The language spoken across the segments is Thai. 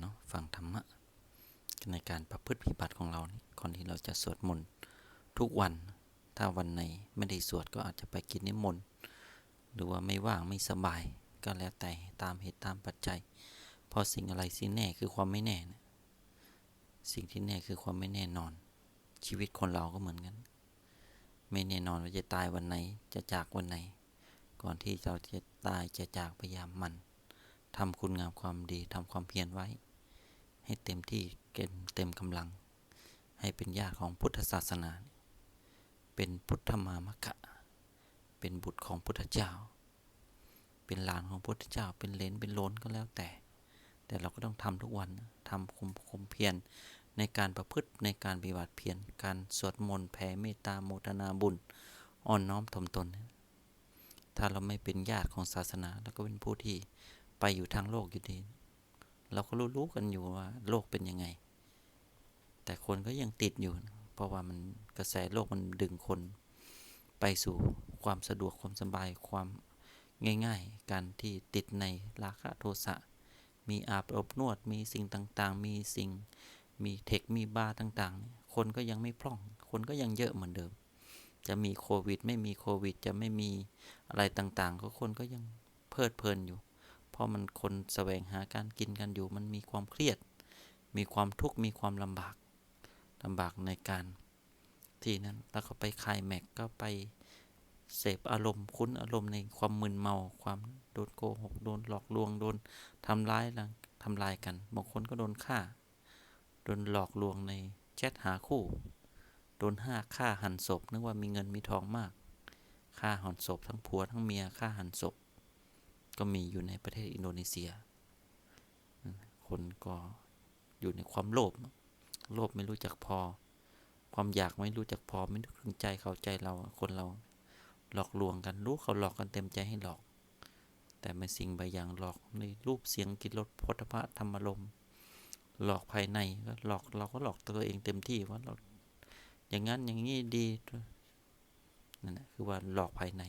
เนาะฟังธรรมะในการประพฤติปฏิบัติของเรานี่ก่อนที่เราจะสวดมนต์ทุกวัน ถ้าวันไหนไม่ได้สวดก็อาจจะไปกินนิมนต์หรือว่าไม่ว่างไม่สบาย ก็แล้วแต่ตามเหตุตามปัจจัย เพราะสิ่งอะไรสิ่งแน่คือความไม่แน่นะสิ่งที่แน่คือความไม่แน่นอน ชีวิตคนเราก็เหมือนกัน ไม่แน่นอนว่าจะตายวันไหนจะจากวันไหน ก่อนที่เราจะตายจะจากพยายามหมันทำคุณงามความดีทำความเพียรไว้ ให้เต็มที่เต็มเต็มกำลัง ให้เป็นญาติของพุทธศาสนา เป็นพุทธมามกะ เป็นบุตรของพุทธเจ้า เป็นหลานของพุทธเจ้า เป็นเลนเป็นโลนก็แล้วแต่ แต่เราก็ต้องทำทุกวันทำคุมคุมเพียรในการประพฤติในการปฏิบัติเพียรการสวดมนต์แผ่เมตตาโมทนาบุญอ่อนน้อมถ่อมตน ถ้าเราไม่เป็นญาติของศาสนาเราก็เป็นผู้ที่ไปอยู่ทางโลกอยู่ดี เราก็รู้ๆกันอยู่ว่าโลกเป็นยังไง แต่คนก็ยังติดอยู่ เพราะว่ามันกระแสโลกมันดึงคน ไปสู่ความสะดวกความสบายความง่าย ๆ การที่ติดในราคะโทสะ มีอาบอบนวด มีสิ่งต่างๆ มีสิ่ง มีเทค มีบาร์ต่างๆ คนก็ยังไม่พร่อง คนก็ยังเยอะเหมือนเดิม จะมีโควิด ไม่มีโควิด จะไม่มีอะไรต่างๆ ก็คนก็ยังเพลิดเพลินอยู่ เพราะมันคนแสวงหาการกินกันอยู่ มันมีความเครียด มีความทุกข์ มีความลำบากลำบากในการที่นั้น แล้วก็ไปคลายแม็กก็ไปเสพอารมณ์คุ้นอารมณ์ในความมึนเมา ความโดนโกหก โดนหลอกลวง โดนทำร้ายทำลายกัน บางคนก็โดนฆ่า โดนหลอกลวงในแชทหาคู่ โดนห้าฆ่าหันศพ นึกว่ามีเงินมีทองมาก ฆ่าหันศพทั้งผัวทั้งเมีย ฆ่าหันศพ ก็มีอยู่ในประเทศอินโดนีเซีย คนก็อยู่ในความโลภ โลภไม่รู้จักพอ ความอยากไม่รู้จักพอ ไม่รู้ถึงใจเขาใจเรา คนเราหลอกลวงกัน รู้เขาหลอกกันเต็มใจให้หลอก แต่ไม่สิ่งบางอย่างหลอกในรูปเสียงกิรสพธพะธรรมลมหลอกภายในก็หลอกเราก็หลอกตัวเองเต็มที่ว่าเราอย่างนั้นอย่างนี้ดีนั่นแหละคือว่าหลอกภายใน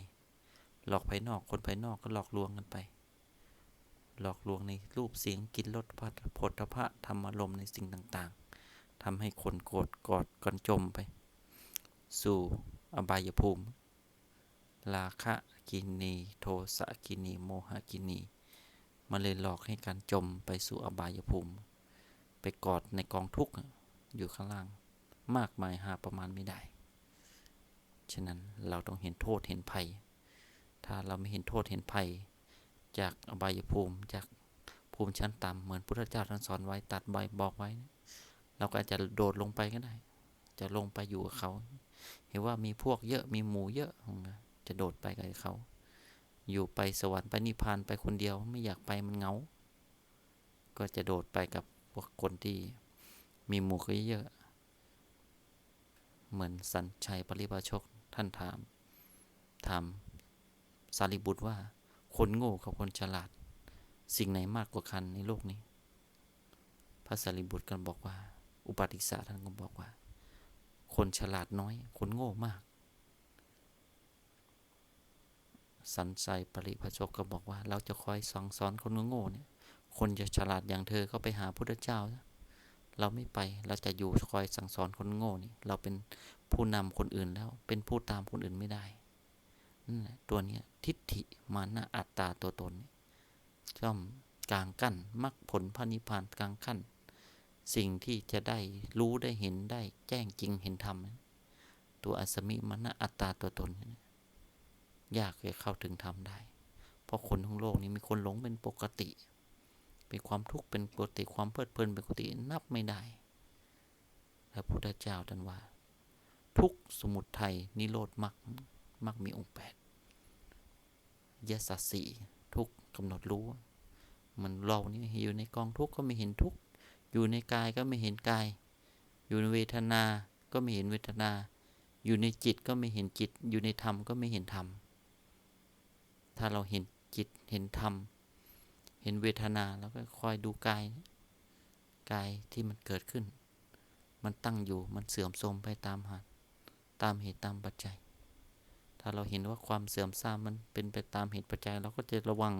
หลอกภายนอกคนภายนอกก็หลอกลวงกันไป หลอกลวงในรูปเสียงกินรสพัดพธพะธรรมลมในสิ่งต่างๆทำให้คนโกรธกอดกันจมไป สู่อบายภูมิ ราคะกินีโทสะกินีโมหกินีมันเลยหลอกให้การจมไปสู่อบายภูมิ ไปกอดในกองทุกข์อยู่ข้างล่าง มากมายหาประมาณไม่ได้ ฉะนั้นเราต้องเห็นโทษเห็นภัย ถ้าเราไม่เห็นโทษเห็นภัย จากอบายภูมิ จากภูมิชั้นต่ำเหมือนพุทธเจ้าท่านสอนไว้ตัดใบบอกไว้ เราก็อาจจะโดดลงไปก็ได้ จะลงไปอยู่กับเขา เห็นว่ามีพวกเยอะมีหมู่เยอะ จะโดดไปกับเขา อยู่ไปสวรรค์ไปนิพพานไปคนเดียวไม่อยากไปมันเงา ก็จะโดดไปกับพวกคนที่มีหมู่เยอะ เหมือนสัญชัยปริบาชกท่านถามถาม สารีบุตรว่า คนโง่กับคนฉลาด สิ่งไหนมากกว่ากันในโลกนี้ พระสารีบุตรกันบอกว่า อุปติสสะท่านก็บอกว่า คนฉลาดน้อย คนโง่มาก สันใจปริพระชกก็บอกว่า เราจะคอยสอนสอนคนโง่เนี่ย คนจะฉลาดอย่างเธอก็ไปหาพุทธเจ้าเราไม่ไป เราจะอยู่คอยสั่งสอนคนโง่นี่ เราเป็นผู้นำคนอื่นแล้ว เป็นผู้ตามคนอื่นไม่ได้ นั่นแหละตัวนี้ทิฏฐิมานะอัตตาตัวตนย่อมกลางกั้นมรรคผลพระนิพพานกลางขั้น สิ่งที่จะได้รู้ได้เห็นได้แจ้งจริงเห็นธรรม ตัวอสมิมานะอัตตาตัวตน ยากจะเข้าถึงธรรมได้ เพราะคนทั้งโลกนี้มีคนหลงเป็นปกติ เป็นความทุกข์เป็นปกติความเพลิดเพลินเป็นปกตินับไม่ได้พระพุทธเจ้าตรัสว่า ทุกสมุทัยนิโรธมรรคมรรคมีองค์แปด ยสัสสีทุกกำหนดรู้ มันเรานี่อยู่ในกองทุกก็ไม่เห็นทุกอยู่ในกายก็ไม่เห็นกาย อยู่ในเวทนา ก็ไม่เห็นเวทนา อยู่ในจิตก็ไม่เห็นจิต อยู่ในธรรมก็ไม่เห็นธรรม ถ้าเราเห็นจิตเห็นธรรม เห็นเวทนาแล้วก็คอยดูกาย กายที่มันเกิดขึ้น มันตั้งอยู่มันเสื่อมโทรมไปตามหาตามเหตุตามปัจจัยาเราเห็นว่าความเสื่อมทรามมันเป็นไปตามเหตุปัจจัยเราก็จะระวัง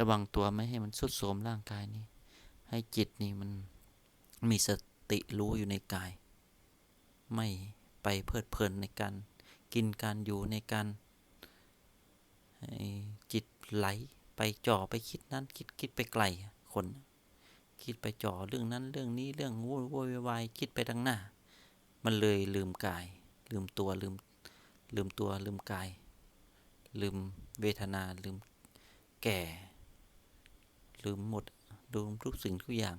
ระวังตัวไม่ให้มันสุดโทมร่างกายนี้ ให้จิตนี่มันมีสติรู้อยู่ในกาย ไม่ไปเพลิดเพลินในการกินการอยู่ในการจิตไหลไปจ่อไปคิดนั้นคิดคิดไปไกลคนคิดไปจ่อเรื่องนั้นเรื่องนี้เรื่องว้ยโวยวายคิดไปดังหน้า มันเลยลืมกาย ลืมตัวลืม ลืมตัวลืมกาย ลืมเวทนาลืมแก่ ลืมหมดลืมทุกสิ่งทุกอย่าง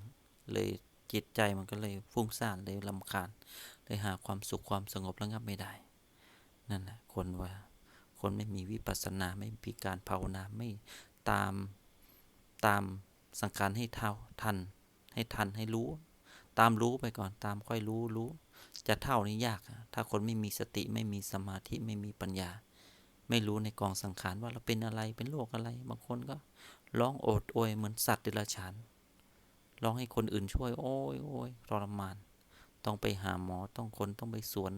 เลยจิตใจมันก็เลยฟุ้งซ่านเลยลำคาญเลยหาความสุขความสงบระงับไม่ได้ นั่นแหละคนว่า คนไม่มีวิปัสสนาไม่มีการภาวนาไม่ตามตามสังขารให้เท่าทัน ให้ทันให้รู้ ตามรู้ไปก่อนตามค่อยรู้รู้ จะเท่านี้ยาก ถ้าคนไม่มีสติไม่มีสมาธิไม่มีปัญญา ไม่รู้ในกองสังขารว่าเราเป็นอะไรเป็นโรคอะไร บางคนก็ร้องโอดโอยเหมือนสัตว์เดรัจฉานร้องให้คนอื่นช่วย โอ้ยโอ้ยทรมาน ต้องไปหาหมอต้องคนต้องไปสวน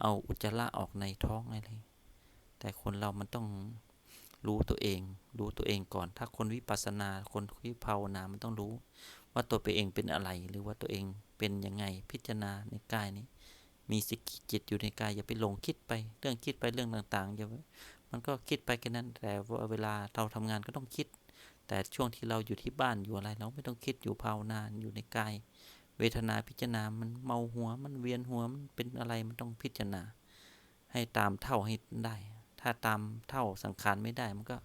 เอาอุจจาระออกในท้องอะไรแต่คนเรามันต้องรู้ตัวเอง รู้ตัวเองก่อน ถ้าคนวิปัสสนาคนที่ภาวนา มันต้องรู้ ว่าตัวเองเป็นอะไรหรือว่าตัวเองเป็นยังไงพิจารณาในกายนี้ มีสิกิจิตอยู่ในกายอย่าไปหลงคิดไปเรื่องคิดไปเรื่องต่างๆอย่ามันก็คิดไปแค่นั้นแต่ว่าเวลาเราทำงานก็ต้องคิด แต่ช่วงที่เราอยู่ที่บ้านอยู่อะไร เราไม่ต้องคิดอยู่ภาวนาอยู่ในกาย เวทนาพิจารณา มันเมาหัวมันเวียนหัวมันเป็นอะไรมันต้องพิจารณา ให้ตามเท่าให้ได้ ถ้าตามเท่าสังขารไม่ได้มันก็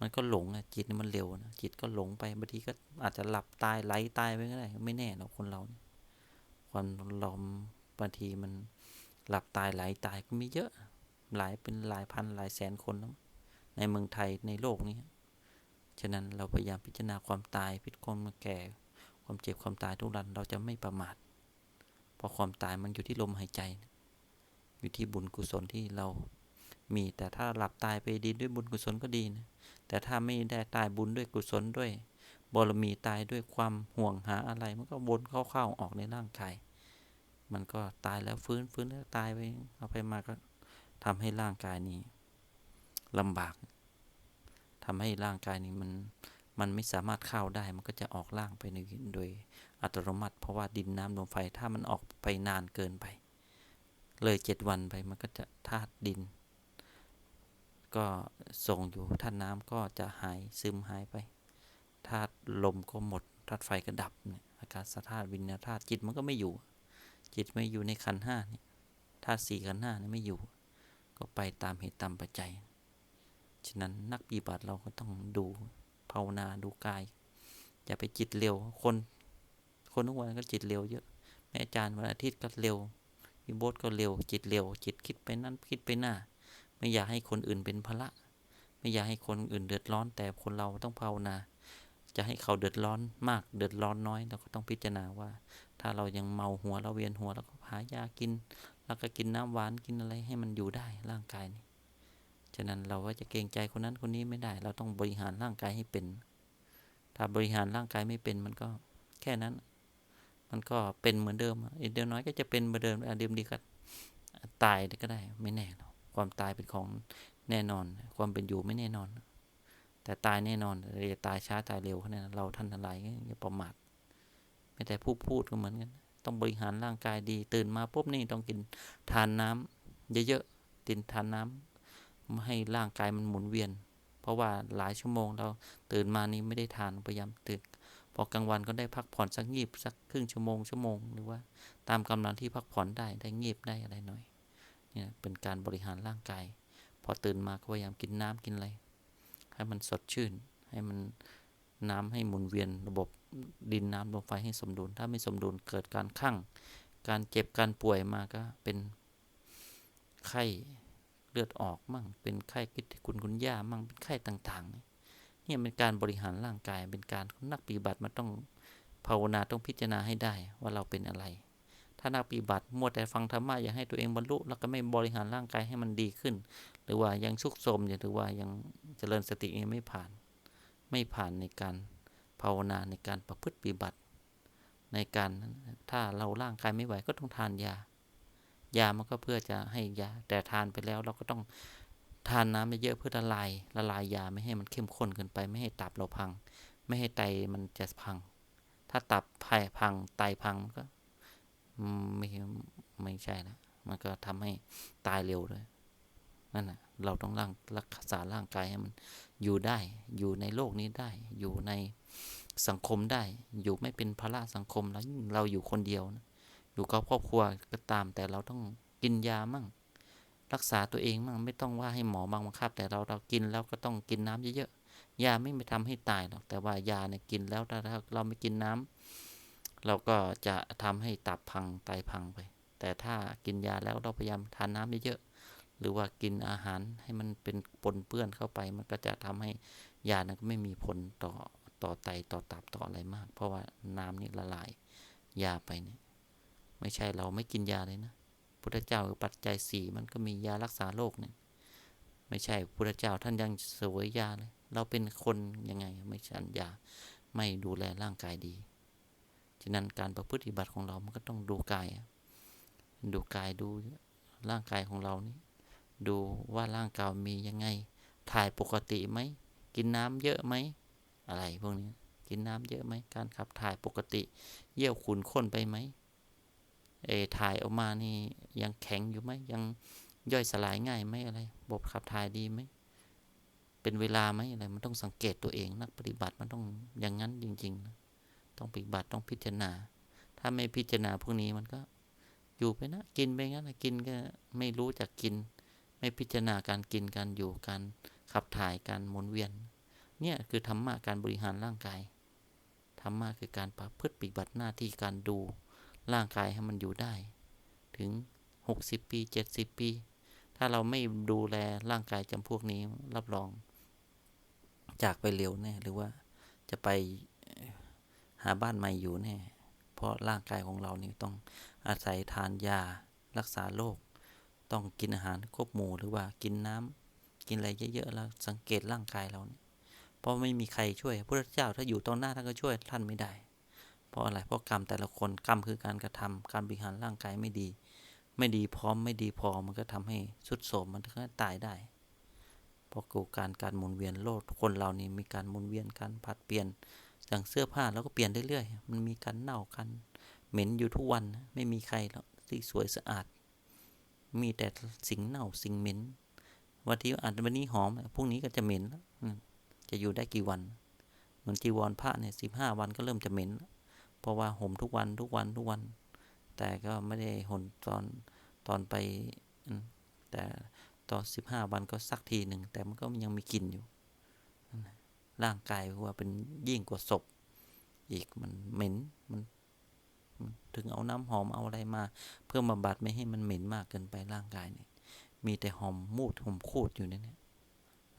มันก็หลงอะจิตนี่มันเร็วนะจิตก็หลงไปบางทีก็อาจจะหลับตายไหลตายไปก็ได้ไม่แน่เราคนเราเนี่ยคนเราบางทีมันหลับตายไหลตายก็มีเยอะ หลายเป็นหลายพันหลายแสนคนแล้วในเมืองไทยในโลกนี้ ฉะนั้นเราพยายามพิจารณาความตายพิจความแก่ ความเจ็บความตายทุกรันเราจะไม่ประมาทเพราะความตายมันอยู่ที่ลมหายใจ อยู่ที่บุญกุศลที่เรามีแต่ถ้าหลับตายไปดีด้วยบุญกุศลก็ดีนะ แต่ถ้าไม่ได้ตายบุญด้วยกุศลด้วยบารมีตายด้วยความห่วงหาอะไร มันก็วนเข้าๆออกในร่างกาย มันก็ตายแล้วฟื้นฟื้นแล้วตายไปเอาไปมาก็ทำให้ร่างกายนี้ลำบากทำให้ร่างกายนี้มันมันไม่สามารถเข้าได้ มันก็จะออกล่างไปในโดยอัตโนมัติ เพราะว่าดินน้ำลมไฟถ้ามันออกไปนานเกินไป เลยเจ็ดวันไปมันก็จะธาตุดิน ก็ส่งอยู่ธาตุน้ำก็จะหายซึมหายไปธาตุลมก็หมดธาตุไฟก็ดับเนี่ยอากาศธาตุวิญญาธาตุจิตมันก็ไม่อยู่ จิตไม่อยู่ในขันห้านี่ธาตุสี่ขันห้านี่ไม่อยู่ ก็ไปตามเหตุตามปัจจัย ฉะนั้นนักปฏิบัติเราก็ต้องดูภาวนาดูกาย อย่าไปจิตเร็วคน คนทุกวันก็จิตเร็วเยอะแม่อาจารย์วันอาทิตย์ก็เร็วพี่โบสก็เร็ว จิตเร็ว จิตคิดไปนั่นคิดไปหน้า ไม่อยากให้คนอื่นเป็นภาระไม่อยากให้คนอื่นเดือดร้อน แต่คนเราต้องภาวนา จะให้เขาเดือดร้อนมากเดือดร้อนน้อยเราก็ต้องพิจารณาว่า ถ้าเรายังเมาหัวเราเวียนหัวเราก็หายากิน แล้วก็กินน้ำหวานกินอะไรให้มันอยู่ได้ร่างกายนี่ฉะนั้นเราก็จะเกรงใจคนนั้นคนนี้ไม่ได้ เราต้องบริหารร่างกายให้เป็น ถ้าบริหารร่างกายไม่เป็นมันก็แค่นั้น มันก็เป็นเหมือนเดิมอีกเดียวน้อยก็จะเป็นเหมือนเดิมเดิมดีก็ตายก็ได้ไม่แน่หรอก ความตายเป็นของแน่นอน ความเป็นอยู่ไม่แน่นอน แต่ตายแน่นอนจะตายช้าตายเร็วขนานั้นเราท่านทั้งหลายอย่าประมาทไม่แต่ผู้พูดก็เหมือนกัน ต้องบริหารร่างกายดี ตื่นมาปุ๊บนี่ต้องกินทานน้ำเยอะๆตินทานน้ำไม่ให้ร่างกายมันหมุนเวียน เพราะว่าหลายชั่วโมงเราตื่นมานี่ไม่ได้ทานพยายามตื่นพอกลางวันก็ได้พักผ่อนสักงีบสักครึ่งชั่วโมงชั่วโมง หรือว่าตามกำลังที่พักผ่อนได้ได้งีบได้อะไรหน่อย เนี่ยเป็นการบริหารร่างกาย พอตื่นมาก็พยายามกินน้ำกินอะไร ให้มันสดชื่น ให้มันน้ำให้หมุนเวียนระบบดินน้ำลมไฟให้สมดุล ถ้าไม่สมดุลเกิดการคั่ง การเจ็บการป่วยมาก็เป็นไข้เลือดออกมั่ง เป็นไข้กิดคุณคุณย่ามั่ง เป็นไข้ต่าง ๆ เนี่ยเป็นการบริหารร่างกาย เป็นการนักปฏิบัติมันต้องภาวนาต้องพิจารณาให้ได้ว่าเราเป็นอะไร ถ้านักปฏิบัติมัวแต่ฟังธรรมะอยากให้ตัวเองบรรลุ แล้วก็ไม่บริหารร่างกายให้มันดีขึ้น หรือว่ายังชุกโทมหรือว่ายังเจริญสติยังไม่ผ่าน ไม่ผ่านในการภาวนาในการประพฤติปฏิบัติ ในการถ้าเราร่างกายไม่ไหวก็ต้องทานยา ยามันก็เพื่อจะให้ยา แต่ทานไปแล้วเราก็ต้องทานน้ำเยอะเพื่อละลายละลายยาไม่ให้มันเข้มข้นเกินไป ไม่ให้ตับเราพัง ไม่ให้ไตมันจะพัง ถ้าตับไผ่พังไตพังก็ ไม่ไม่ใช่แล้วมันก็ทำให้ตายเร็วเลยนั่นแหะเราต้องร่างรักษาร่างกายให้มันอยู่ได้ อยู่ในโลกนี้ได้ อยู่ในสังคมได้ อยู่ไม่เป็นภาระสังคมแล้วเราอยู่คนเดียวนะอยู่กับครอบครัวก็ตาม แต่เราต้องกินยามั่ง รักษาตัวเองมั่งไม่ต้องว่าให้หมอบังคับ แต่เราเรากินแล้วก็ต้องกินน้ำเยอะๆยาไม่ไปทำให้ตายหรอกแต่ว่ายาเนี่ยกินแล้วถ้าเราไม่กินน้ำ เราก็จะทำให้ตับพังไตพังไป แต่ถ้ากินยาแล้วเราพยายามทานน้ำเยอะๆหรือว่ากินอาหารให้มันเป็นปนเปื้อนเข้าไป มันก็จะทำให้ยานั้นก็ไม่มีผลต่อต่อไตต่อตับต่ออะไรมาก เพราะว่าน้ำนี่ละลายยาไปเนี่ยไม่ใช่เราไม่กินยาเลยนะพุทธเจ้าปัจจัยสี่มันก็มียารักษาโรคเนี่ยไม่ใช่พุทธเจ้าท่านยังเสวยยาเลย เราเป็นคนยังไงไม่ฉันยาไม่ดูแลร่างกายดี ฉะนั้นการประพฤติบัติของเรา มันก็ต้องดูกาย ดูกายดูร่างกายของเรานี่ดูว่าร่างกายมียังไง ถ่ายปกติไหม กินน้ำเยอะไหม อะไรพวกนี้ กินน้ำเยอะไหม การขับถ่ายปกติ เยี่ยวขุนข้นไปไหม เอถ่ายออกมานี่ยังแข็งอยู่ไหม ยังย่อยสลายง่ายไหมอะไรบบขับถ่ายดีไหม เป็นเวลาไหมอะไร มันต้องสังเกตตัวเอง นักปฏิบัติมันต้องอย่างนั้นจริงๆนะ ต้องปฏิบัติต้องพิจารณา ถ้าไม่พิจารณาพวกนี้มันก็อยู่ไปนะกินไปงั้นนะกินก็ไม่รู้จักกิน ไม่พิจารณาการกินการอยู่การขับถ่ายการหมุนเวียน เนี่ยคือธรรมะการบริหารร่างกายธรรมะคือการประพฤติปฏิบัติหน้าที่การดูร่างกายให้มันอยู่ได้ ถึง 60 ปี 70 ปี ถ้าเราไม่ดูแลร่างกายจำพวกนี้รับรอง จากไปเร็วแน่หรือว่าจะไป หาบ้านใหม่อยู่แน่ เพราะร่างกายของเรานี่ต้องอาศัยทานยารักษาโรค ต้องกินอาหารครบหมู่หรือว่ากินน้ำกินอะไรเยอะๆแล้วสังเกตร่างกายเราเนี่ยเพราะไม่มีใครช่วยพระเจ้าถ้าอยู่ตรงหน้าท่านก็ช่วยท่านไม่ได้ เพราะอะไรเพราะกรรมแต่ละคนกรรมคือการกระทำการบริหารร่างกายไม่ดี ไม่ดีพร้อมไม่ดีพอมันก็ทำให้สุดโสมมันก็ตายได้เพราะกูการการหมุนเวียนโลกคนเรานี่มีการหมุนเวียนการผัดเปลี่ยน อย่างเสื้อผ้าเราก็เปลี่ยนเรื่อยๆมันมีการเน่ากัน เหม็นอยู่ทุกวันไม่มีใครหรอกที่สวยสะอาด มีแต่สิ่งเน่าสิ่งเหม็นวันที่อาจวันนี้หอมพรุ่งนี้ก็จะเหม็นแล้วจะอยู่ได้กี่วันเหมือนจีวรผ้าเนี่ยสิบห้าวันก็เริ่มจะเหม็นเพราะว่าห่มทุกวันทุกวันทุกวัน แต่ก็ไม่ได้ห่มตอนตอนไปแต่ตอนสิบห้าวันก็สักทีหนึ่งแต่มันก็ยังมีกลิ่นอยู่ ร่างกายว่าเป็นยิ่งกว่าศพ อีกมันเหม็นมันถึงเอาน้ำหอมเอาอะไรมา เพื่อบำบัดไม่ให้มันเหม็นมากเกินไปร่างกายเนี่ย มีแต่หอมมูดหอมคูดอยู่เนี่ย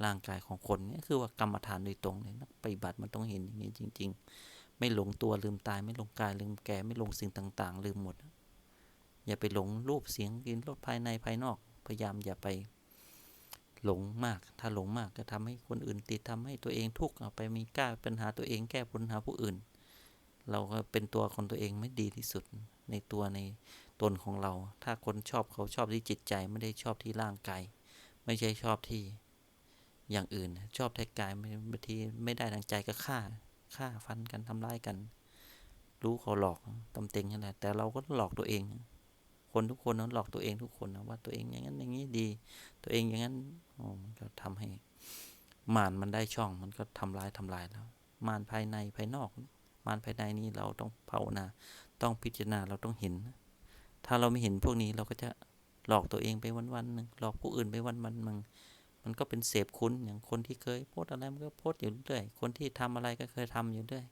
ร่างกายของคนเนี่ยคือว่ากรรมฐานโดยตรงเลยนักปฏิบัติมันต้องเห็นอย่างนี้จริง ๆ ไม่หลงตัวลืมตายไม่หลงกายลืมแก่ไม่หลงสิ่งต่าง ๆ ลืมหมด อย่าไปหลงรูปเสียงกินรสภายในภายนอก พยายามอย่าไป หลงมาก ถ้าหลงมากก็ทำให้คนอื่นติดทำให้ตัวเองทุกข์เอาไปมีกล้าปัญหาตัวเองแก้ปัญหาผู้อื่น เราก็เป็นตัวคนตัวเองไม่ดีที่สุดในตัวในตนของเรา ถ้าคนชอบเขาชอบที่จิตใจไม่ได้ชอบที่ร่างกายไม่ใช่ชอบที่อย่างอื่น ชอบแต่กายบางทีไม่ได้ดังใจก็ฆ่าฆ่าฟันกันทำร้ายกัน รู้เขาหลอกตำเต็งนั่นแหละแต่เราก็หลอกตัวเอง คนทุกคนนั้นหลอกตัวเองทุกคนนะว่าตัวเองอย่างนั้นอย่างนี้ดี ตัวเองอย่างนั้น มันก็ทำให้มานมันได้ช่อง มันก็ทำร้ายทำลายแล้วมานภายในภายนอก มานภายในนี้เราต้องภาวนา ต้องพิจารณาเราต้องเห็น ถ้าเราไม่เห็นพวกนี้เราก็จะหลอกตัวเองไปวันๆหนึ่งหลอกผู้อื่นไปวันๆมึงมันก็เป็นเสพคุณอย่างคนที่เคยโพสอะไรมันก็โพสอยู่เรื่อยคนที่ทำอะไรก็เคยทำอยู่เรื่อย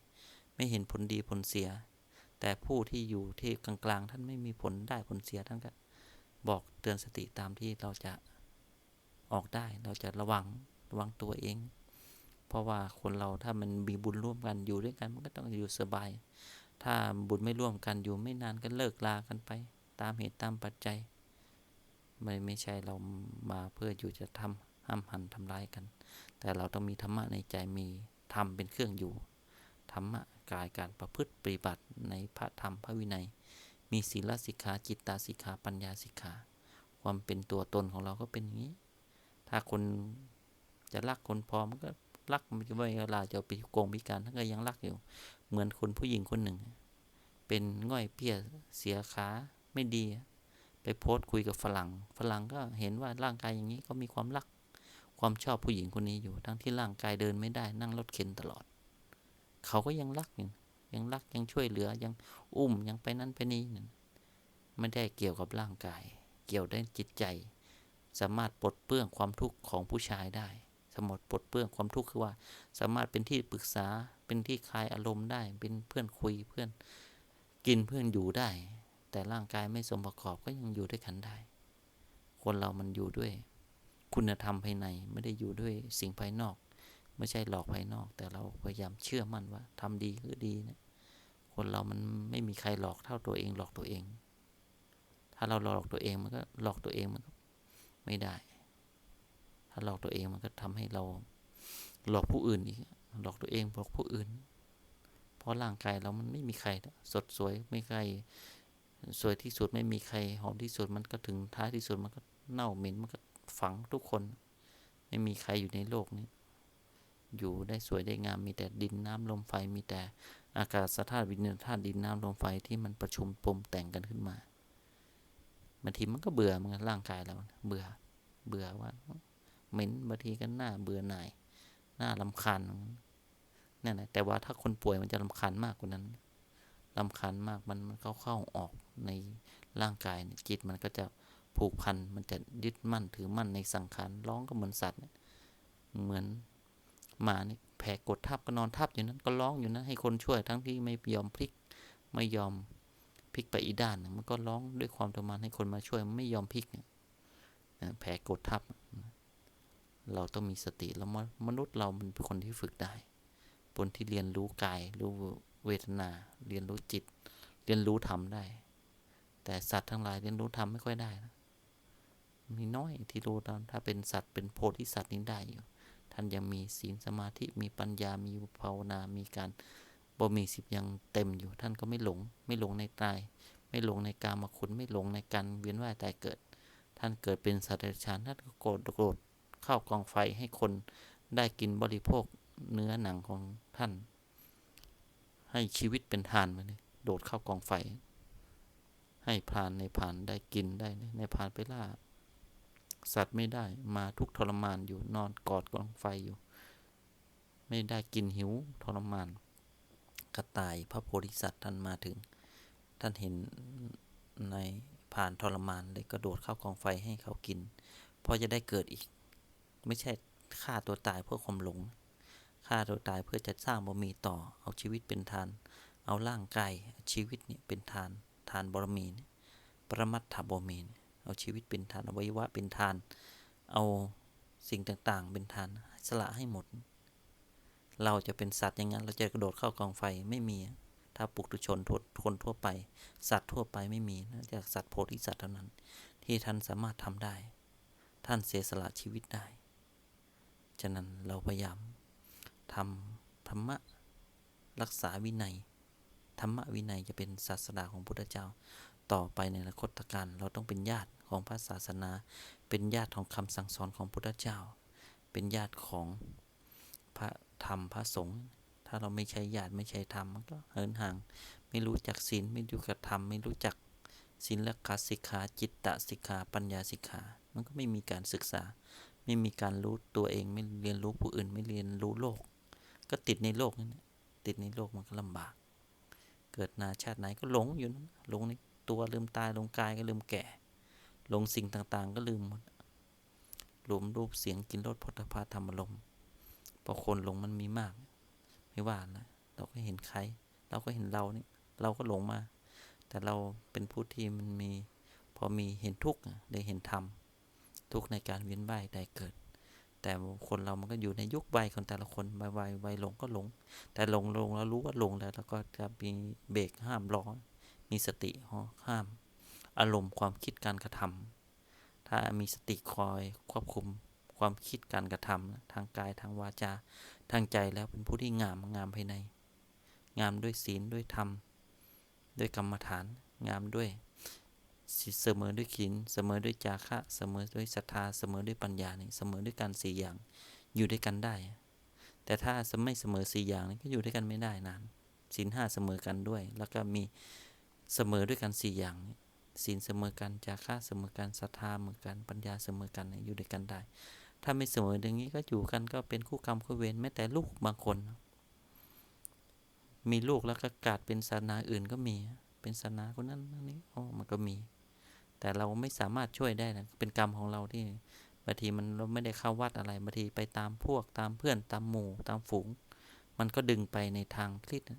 ไม่เห็นผลดีผลเสีย แต่ผู้ที่อยู่ที่กลางๆ ท่านไม่มีผลได้ผลเสียท่านก็บอกเตือนสติตามที่เราจะ ออกได้ เราจะระวังระวังตัวเอง เพราะว่าคนเราถ้ามันมีบุญร่วมกันอยู่ด้วยกันมันก็ต้องอยู่สบาย ถ้าบุญไม่ร่วมกันอยู่ไม่นานก็เลิกลากันไป ตามเหตุตามปัจจัยไม่ไม่ใช่เรามาเพื่ออยู่จะทำห้ามหันทำร้ายกัน แต่เราต้องมีธรรมะในใจมีธรรมเป็นเครื่องอยู่ ธรรมะกายการประพฤติปฏิบัติในพระธรรมพระวินัย มีศีลสิกขาจิตตาสิกขาปัญญาสิกขา ความเป็นตัวตนของเราก็เป็นอย่างนี้ ถ้าคนจะรักคนพอมันก็รักไม่เวลาจะไปโกงพิการท่านก็ยังรักอยู่ เหมือนคนผู้หญิงคนหนึ่ง เป็นง่อยเปี้ยเสียขาไม่ดี ไปโพสต์คุยกับฝรั่ง ฝรั่งก็เห็นว่าร่างกายอย่างนี้ก็มีความรัก ความชอบผู้หญิงคนนี้อยู่ ทั้งที่ร่างกายเดินไม่ได้นั่งรถเข็นตลอด เขาก็ยังรักอยู่ยังรักยังช่วยเหลือยังอุ้มยังไปนั่นไปนี่ไม่ได้เกี่ยวกับร่างกาย เกี่ยวได้จิตใจ สามารถปลดเปลื้องความทุกข์ของผู้ชายได้ สมดปลดเปลื้องความทุกข์คือว่า สามารถเป็นที่ปรึกษาเป็นที่คลายอารมณ์ได้ เป็นเพื่อนคุยเพื่อนกินเพื่อนอยู่ได้ แต่ร่างกายไม่สมประกอบก็ยังอยู่ด้วยกันได้ คนเรามันอยู่ด้วย คุณธรรมภายในไม่ได้อยู่ด้วยสิ่งภายนอก ไม่ใช่หลอกภายนอก แต่เราพยายามเชื่อมั่นว่าทำดีคือดีนะคนเรามันไม่มีใครหลอกเท่าตัวเองหลอกตัวเอง ถ้าเราหลอกตัวเองมันก็หลอกตัวเองมันก็ ไม่ได้ ถ้าหลอกตัวเองมันก็ทำให้เราหลอกผู้อื่นอีก หลอกตัวเองหลอกผู้อื่น เพราะร่างกายเรามันไม่มีใคร สดสวยไม่ใครสวยที่สุดไม่มีใครหอมที่สุดมันก็ถึงท้ายที่สุดมันก็เน่าเหม็นมันก็ฝังทุกคน ไม่มีใครอยู่ในโลกนี้ อยู่ได้สวยได้งามมีแต่ดินน้ำลมไฟมีแต่อากาศธาตุวิญญาณธาตุดินน้ำลมไฟที่มันประชุมปมแต่งกันขึ้นมา บางทีมันก็เบื่อมันร่างกายเราเบื่อ เบื่อว่าเหม็นบางทีก็หน้าเบื่อหน่ายหน้าลำคาญนั่นแหละแต่ว่าถ้าคนป่วยมันจะลำคาญมากกว่านั้นลำคาญมากมันมันเข้าเข้าออกในร่างกายจิตมันก็จะผูกพันมันจะยึดมั่นถือมั่นในสังขารร้องก็เหมือนสัตว์เหมือนหมาเนี่ยแผลกดทับก็นอนทับอยู่นั้นก็ร้องอยู่นั้นให้คนช่วยทั้งที่ไม่ยอมพลิกไม่ยอม พลิกไปอีด้านมันก็ร้องด้วยความทรมานให้คนมาช่วยไม่ยอมพลิกเนี่ยแผลกดทับ เราต้องมีสติแล้วมนุษย์เรามันเป็นคนที่ฝึกได้คนที่เรียนรู้กาย รู้เวทนา เรียนรู้จิต เรียนรู้ธรรมได้ แต่สัตว์ทั้งหลายเรียนรู้ธรรมไม่ค่อยได้นะมีน้อยที่รู้ตอนถ้าเป็นสัตว์เป็นโพธิสัตว์นี้ได้อยู่ ท่านยังมีศีลสมาธิมีปัญญามีภาวนา มีการ บ่มีสิบยังเต็มอยู่ท่านก็ไม่หลง ไม่หลงในตาย ไม่หลงในกามาคุณไม่หลงในการเวียนว่ายตายเกิด ท่านเกิดเป็นสัตว์เดรัจฉานท่านก็โกรธโกรธเข้ากองไฟให้คนได้กินบริโภคเนื้อหนังของท่าน ให้ชีวิตเป็นทานไปเลยโดดเข้ากองไฟ ให้พรานในผ่านได้กินได้ในผ่านไปล่าสัตว์ไม่ได้มาทุกทรมานอยู่นอนกอดกองไฟอยู่ ไม่ได้กินหิวทรมาน กระต่ายพระโพธิสัตว์ท่านมาถึง ท่านเห็นในผ่านทรมานเลยกระโดดเข้ากองไฟให้เขากิน เพอจะได้เกิดอีก ไม่ใช่ฆ่าตัวตายเพื่อความหลงฆ่าตัวตายเพื่อจะสร้างบารมีต่อเอาชีวิตเป็นทาน เอาร่างกายชีวิตเนี่ยเป็นทาน ทานบารมีปรมัตถบารมีเอาชีวิตเป็นทานอวัยวะเป็นทาน เอาสิ่งต่างๆ เป็นทานสละให้หมด เราจะเป็นสัตว์อย่างนั้น เราจะกระโดดเข้ากองไฟไม่มี ถ้าปุถุชนทุคนทั่วไป สัตว์ทั่วไปไม่มีนอกจากสัตว์โพธิสัตว์เท่านั้น ที่ท่านสามารถทำได้ ท่านเสียสละชีวิตได้ ฉะนั้นเราพยายามทำธรรมะรักษาวินัย ธรรมะวินัยจะเป็นศาสดาของพุทธเจ้า ต่อไปในอนาคตการเราต้องเป็นญาติของพระศาสนา เป็นญาติของคำสั่งสอนของพุทธเจ้า เป็นญาติของ ธรรมพระสงฆ์ถ้าเราไม่ใช่ญาติไม่ใช่ธรรมมันก็เหินห่าง ไม่รู้จักศีลไม่รู้จักธรรมไม่รู้จักศีลกัสิกขาจิตตสิกขาปัญญาสิกขา มันก็ไม่มีการศึกษา ไม่มีการรู้ตัวเองไม่เรียนรู้ผู้อื่นไม่เรียนรู้โลก ก็ติดในโลกนั่นติดในโลกมันก็ลำบาก เกิดนาชาติไหนก็หลงอยู่นั้นหลงในตัวลืมตายลงกายก็ลืมแก่หลงสิ่งต่างๆ ก็ลืมหมดหลมรูปเสียงกินรสพุทธภาธรรมลม พอคนหลงมันมีมาก ไม่ว่านะ เราก็เห็นใคร เราก็เห็นเราเนี่ย เราก็หลงมา แต่เราเป็นผู้ที่มันมี พอมีเห็นทุกข์ได้เห็นธรรม ทุกในการเวียนว่ายได้เกิด แต่คนเรามันก็อยู่ในยุควัยของแต่ละคนวัยวัยวัยหลงก็หลง แต่หลงลงแล้วรู้ว่าหลงแล้ว แล้วก็จะมีเบรกห้ามร้อมีสติห้าม อารมณ์ความคิดการกระทำถ้ามีสติคอยควบคุม ความคิดการกระทำทางกายทางวาจาทางใจแล้วเป็นผู้ที่งามงามภายใน งามด้วยศีลด้วยธรรม ด้วยกรรมฐาน งามด้วยเสมอด้วยขินเสมอด้วยจาคะ เสมอด้วยศรัทธาเสมอด้วยปัญญาเนี่ยเสมอด้วยการสี่อย่างอยู่ด้วยกันได้ แต่ถ้าไม่เสมอสี่อย่างนี้ก็อยู่ด้วยกันไม่ได้นานศีลห้าเสมอกันด้วย แล้วก็มีเสมอด้วยกันสี่อย่างศีลเสมอกันจาค่าเสมอกันศรัทธาเหมือนกันปัญญาเสมอกันอยู่ด้วยกันได้ ถ้าไม่เสมออย่างนี้ก็อยู่กันก็เป็นคู่กรรมคู่เวรแม้แต่ลูกบางคน มีลูกแล้วก็กาดเป็นศาสนาอื่นก็มี เป็นศาสนาคนนั้นนี้อ๋อมันก็มี แต่เราไม่สามารถช่วยได้นะเป็นกรรมของเราที่บางทีมันเราไม่ได้เข้าวัดอะไรบางทีไปตามพวกตามเพื่อนตามหมู่ตามฝูง มันก็ดึงไปในทางคริสต์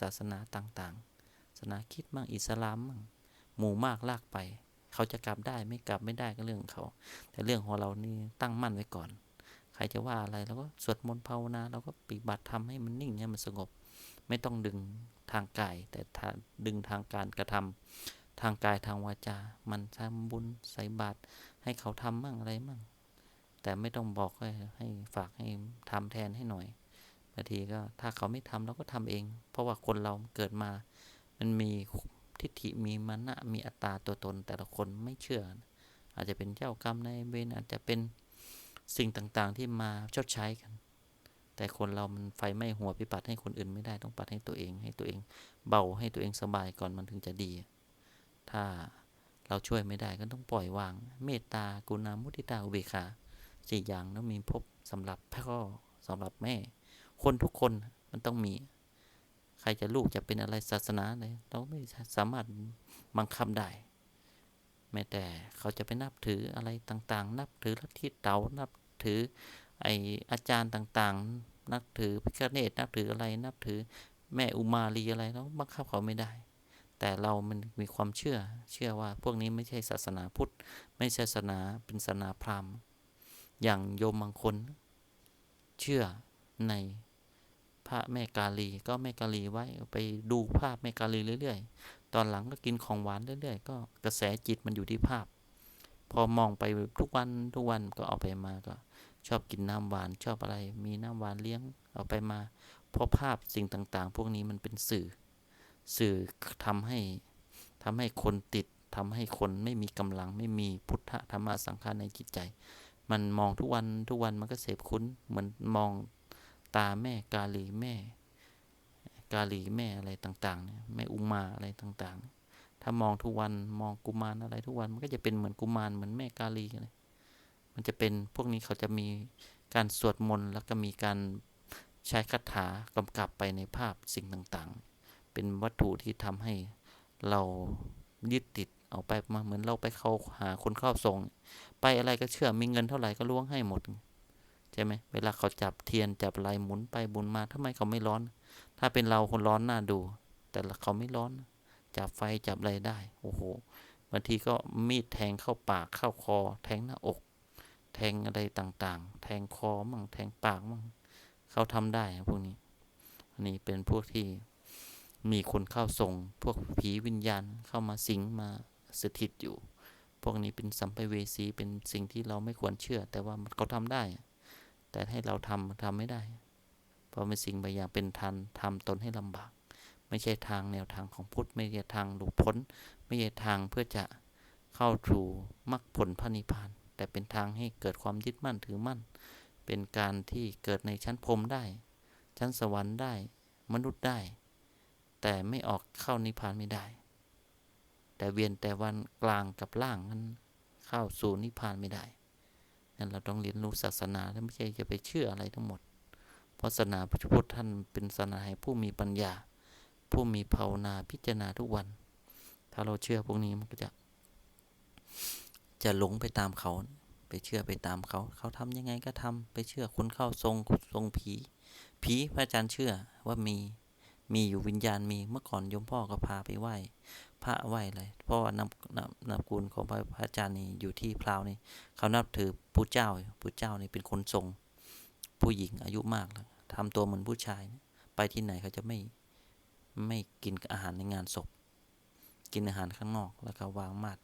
ศาสนาต่างๆ ศาสนาคิดมั่งอิสลามมั่งหมู่มากลากไป เขาจะกลับได้ไม่กลับไม่ได้ก็เรื่องของเขา แต่เรื่องของเรานี่ตั้งมั่นไว้ก่อน ใครจะว่าอะไรเราก็สวดมนต์ภาวนาเราก็ปฏิบัติทำให้มันนิ่งให้มันสงบ ไม่ต้องดึงทางกาย แต่ดึงทางการกระทำทางกายทางวาจา มันทำบุญใส่บาตรให้เขาทำมั่งอะไรมั่ง แต่ไม่ต้องบอกให้ให้ฝากให้ทำแทนให้หน่อยบางทีก็ถ้าเขาไม่ทำเราก็ทำเอง เพราะว่าคนเราเกิดมา มันมี ทิฏฐิมีมานะมีอัตตาตัวตนแต่ละคนไม่เชื่อ อาจจะเป็นเจ้ากรรมในายเวรอาจจะเป็นสิ่งต่างๆที่มาชดใช้กัน แต่คนเรามันไฟไม้หัวพิปัดให้คนอื่นไม่ได้ต้องปัดให้ตัวเอง ให้ตัวเองเบาให้ตัวเองสบายก่อนมันถึงจะดี ถ้าเราช่วยไม่ได้ก็ต้องปล่อยวาง เมตตากรุณามุทิตาอุเบกขาสี่อย่างต้องมีพบสำหรับพ่อสำหรับแม่ คนทุกคนมันต้องมี ใครจะลูกจะเป็นอะไรศาสนาเลยเราไม่สามารถบังคับได้ แม้แต่เขาจะไปนับถืออะไรต่างๆ นับถือลัทธิเต๋านับถือไออาจารย์ต่างๆ นับถือพิฆเนศนับถืออะไร นับถือแม่อุมาลีอะไรเราบังคับเขาไม่ได้ แต่เรามันมีความเชื่อ เชื่อว่าพวกนี้ไม่ใช่ศาสนาพุทธ ไม่ใช่ศาสนาเป็นศาสนาพราหมณ์ อย่างโยมบางคน เชื่อใน พระแม่กาลี ก็แม่กาลีไว้ไปดูภาพแม่กาลีเรื่อยๆ ตอนหลังก็กินของหวานเรื่อยๆ ก็กระแสจิตมันอยู่ที่ภาพ พอมองไปทุกวันทุกวันก็เอาไปมาก็ ชอบกินน้ำหวานชอบอะไร มีน้ำหวานเลี้ยงเอาไปมาเพราะภาพสิ่งต่างๆ พวกนี้มันเป็นสื่อ สื่อทำให้ทำให้คนติดทำให้คนไม่มีกำลังไม่มีพุทธธรรมสังขารในจิตใจ มันมองทุกวันทุกวันมันก็เสพคุ้นเหมือนมอง ตาแม่กาลีแม่ กาลีแม่อะไรต่างๆเนี่ยแม่อุมาอะไรต่างๆ ถ้ามองทุกวันมองกุมารอะไรทุกวันมันก็จะเป็นเหมือนกุมารเหมือนแม่กาลีเลยมันจะเป็นพวกนี้เขาจะมีการสวดมนต์แล้วก็มีการใช้คาถากำกับไปในภาพสิ่งต่างๆ เป็นวัตถุที่ทำให้เรายึดติดเอาไปมาเหมือนเราไปเข้าหาคนเข้าทรง ไปอะไรก็เชื่อมีเงินเท่าไหร่ก็ล้วงให้หมด ใช่ไหมเวลาเขาจับเทียนจับลายหมุนไปบุญมาทำไมเขาไม่ร้อน ถ้าเป็นเราคนร้อนน่าดู แต่เขาไม่ร้อน จับไฟจับอะไรได้โอ้โหบางทีก็มีดแทงเข้าปากเข้าคอ แทงหน้าอก แทงอะไรต่างๆ แทงคอมั่งแทงปากมั่งเขาทำได้พวกนี้ อันนี้เป็นพวกที่มีคนเข้าทรงพวกผีวิญญาณเข้ามาสิงมาสถิตอยู่ พวกนี้เป็นสัมภเวสีเป็นสิ่งที่เราไม่ควรเชื่อ แต่ว่าเขาทำได้ แต่ให้เราทำทำไม่ได้ เพราะเป็นสิ่งบางอย่างเป็นทันทำตนให้ลำบาก ไม่ใช่ทางแนวทางของพุทธ ไม่ใช่ทางหลุดพ้น ไม่ใช่ทางเพื่อจะเข้าถูมรรคผลพระนิพพาน แต่เป็นทางให้เกิดความยึดมั่นถือมั่น เป็นการที่เกิดในชั้นพรมได้ ชั้นสวรรค์ได้ มนุษย์ได้ แต่ไม่ออกเข้านิพพานไม่ได้ แต่เวียนแต่วันกลางกับล่างนั้น เข้าสู่นิพพานไม่ได้ นั่นเราต้องเรียนรู้ศาสนาแล้วไม่ใช่จะไปเชื่ออะไรทั้งหมด เพราะศาสนาพระพุทธท่านเป็นศาสนาให้ผู้มีปัญญา ผู้มีภาวนาพิจารณาทุกวัน ถ้าเราเชื่อพวกนี้มันก็จะ จะหลงไปตามเขา ไปเชื่อไปตามเขา เขาทำยังไงก็ทำไปเชื่อคนเข้าทรงทรงผี ผีพระอาจารย์เชื่อว่ามี มีอยู่วิญญาณมี เมื่อก่อนยมพ่อก็พาไปไหว้ พระไหว้อะไรเพราะว่านำนำนำกุลของพระพระอาจารย์นี่อยู่ที่พราวนี่เขานับถือปู่เจ้าปู่เจ้านี่เป็นคนทรง ผู้หญิงอายุมากแล้วทำตัวเหมือนผู้ชาย ไปที่ไหนเขาจะไม่ไม่กินอาหารในงานศพ กินอาหารข้างนอกแล้วก็วางมาด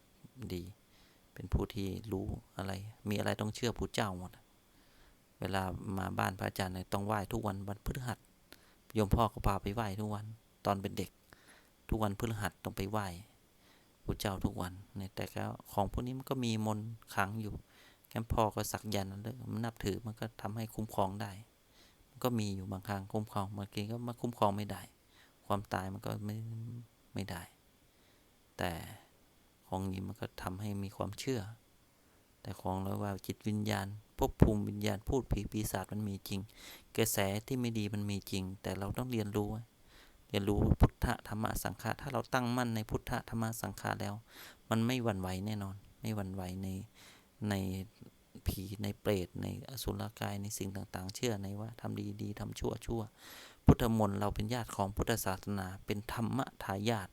ดี เป็นผู้ที่รู้อะไร มีอะไรต้องเชื่อผู้เจ้าหมดเวลามาบ้านพระอาจารย์เนี่ยต้องไหว้ทุกวันวันพฤหัสโยมพ่อก็พาไปไหว้ทุกวันตอนเป็นเด็ก ทุกวันพฤหัสต้องไปไหว้ผู้เจ้าทุกวันเนี่ยแต่ก็ของพวกนี้มันก็มีมนขังอยู่แค่พอก็สักยันต์เลยมันนับถือมันก็ทำให้คุ้มครองได้ มันก็มีอยู่บางครั้งคุ้มครองบางทีก็มาคุ้มครองไม่ได้ ความตายมันก็ไม่ไม่ได้ แต่ของนี้มันก็ทำให้มีความเชื่อ แต่ของเราว่าจิตวิญญาณภพภูมิวิญญาณพูดผีปีศาจมันมีจริง กระแสที่ไม่ดีมันมีจริง แต่เราต้องเรียนรู้ เรียนรู้พุทธธรรมสังฆาถ้าเราตั้งมั่นในพุทธธรรมสังฆาแล้ว มันไม่หวั่นไหวแน่นอน ไม่หวั่นไหวในในผีในเปรตในอสุรกายในสิ่งต่างๆ เชื่อในว่าทำดีดีทำชั่วชั่ว พุทธมนต์เราเป็นญาติของพุทธศาสนา เป็นธรรมทายาท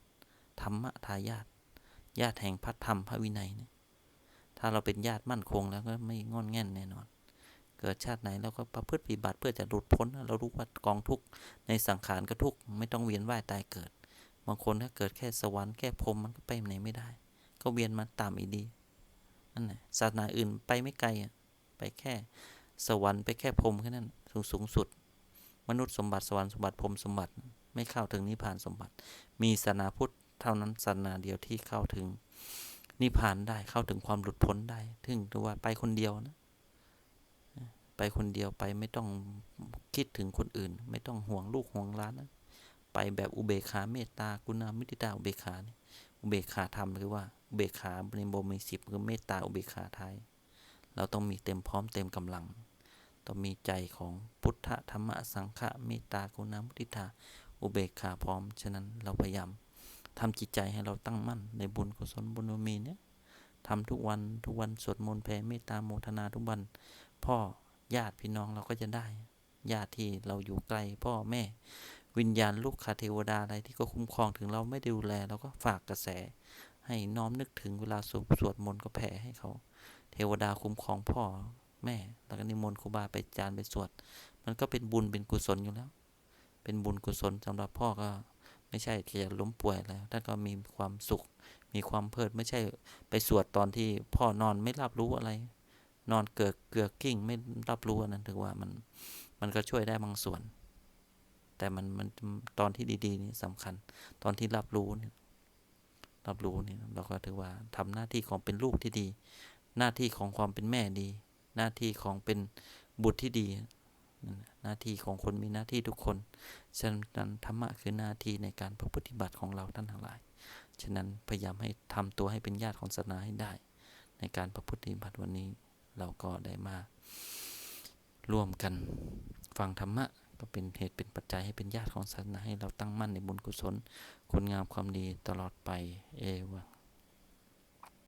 ธรรมทายาทญาติแห่งพระธรรมพระวินัยเนี่ยถ้าเราเป็นญาติมั่นคงแล้วก็ไม่งอนแง่นแน่นอน เกิดชาติไหนเราก็ประพฤติปฏิบัติเพื่อจะหลุดพ้น เรารู้ว่ากองทุกข์ในสังขารก็ทุกข์ไม่ต้องเวียนว่ายตายเกิด บางคนถ้าเกิดแค่สวรรค์แค่พรมมันก็ไปไหนไม่ได้ ก็เวียนมาตามอีดีนั่นแหละศาสนาอื่นไปไม่ไกลอะไปแค่สวรรค์ไปแค่พรมแค่นั้นสูงสูงสุด มนุษย์สมบัติสวรรค์สมบัติพรมสมบัติไม่เข้าถึงนิพพานสมบัติ มีศาสนาพุทธเท่านั้นศาสนาเดียวที่เข้าถึงนิพพานได้เข้าถึงความหลุดพ้นได้ ถึงตัวาไปคนเดียวนะ ไปคนเดียวไปไม่ต้องคิดถึงคนอื่น ไม่ต้องห่วงลูกห่วงหล้านนะไปแบบอุเบกขาเมตตากุณามิติตาอุเบกขานี่อุเบกขาธรรมคือว่าอุเบกขาในโบมีสิบคือเมตตาอุเบกขาไทยเราต้องมีเต็มพร้อมเต็มกำลัง ต้องมีใจของพุทธธรรมสังฆะเมตตากุณามุทิตาอุเบกขาพร้อม ฉะนั้นเราพยายามทำจิตใจให้เราตั้งมั่นในบุญกุศลบุญบรมีเนี่ยทำทุกวันทุกวันสวดมนต์แผ่เมตตาโมทนาทุกวัน พ่อ ญาติพี่น้องเราก็จะได้ ญาติที่เราอยู่ไกลพ่อแม่ วิญญาณลูกคาเทวดาอะไรที่ก็คุ้มครองถึงเราไม่ได้ดูแลเราก็ฝากกระแส ให้น้อมนึกถึงเวลาสวดสวดมนต์ก็แผ่ให้เขา เทวดาคุ้มครองพ่อแม่ แล้วก็นิมนต์ครูบาไปจานไปสวด มันก็เป็นบุญเป็นกุศลอยู่แล้ว เป็นบุญกุศลสำหรับพ่อก็ไม่ใช่จะล้มป่วยแล้วท่านก็มีความสุข มีความเพลิดไม่ใช่ไปสวดตอนที่พ่อนอนไม่รับรู้อะไร นอนเกิดเกือกกิ้งไม่รับรู้อันนั้นถือว่ามันมันก็ช่วยได้บางส่วน แต่มันมันตอนที่ดี ๆ นี่สำคัญ ตอนที่รับรู้เนี่ยรับรู้เนี่ยเราก็ถือว่าทำหน้าที่ของเป็นลูกที่ดี หน้าที่ของความเป็นแม่ดี หน้าที่ของเป็นบุตรที่ดี หน้าที่ของคนมีหน้าที่ทุกคนฉะนั้นธรรมะคือหน้าที่ในการประพฤติบัติของเราท่านทั้งหลายฉะนั้นพยายามให้ทำตัวให้เป็นญาติของศาสนาให้ได้ ในการประพฤติบัติวันนี้ เราก็ได้มาร่วมกันฟังธรรมะ ก็เป็นเหตุเป็นปัจจัยให้เป็นญาติของศาสนาให้เราตั้งมั่นในบุญกุศล คุณงามความดีตลอดไปเอวัง